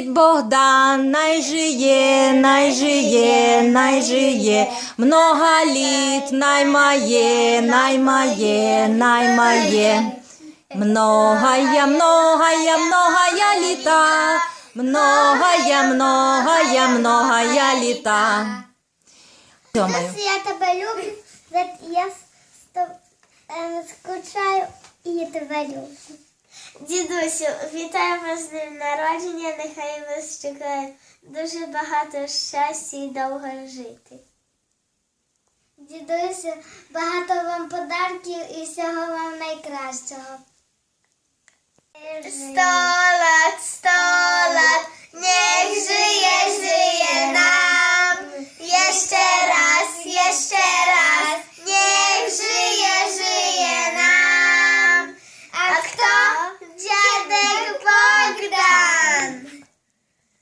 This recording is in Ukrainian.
Богдан, най жиє, най жиє, най жиє, много літ, най має, най має, най має. Многая, многая, многая літа, многая, многая, многая літа. Сьомою. Я тебе люблю, я ем, скучаю і тебе люблю. Дідусю, вітаю вас з днем народження, нехай вас чекає дуже багато щастя і довго жити. Дідусю, багато вам подарків і всього вам найкращого. Сто лет, сто лет,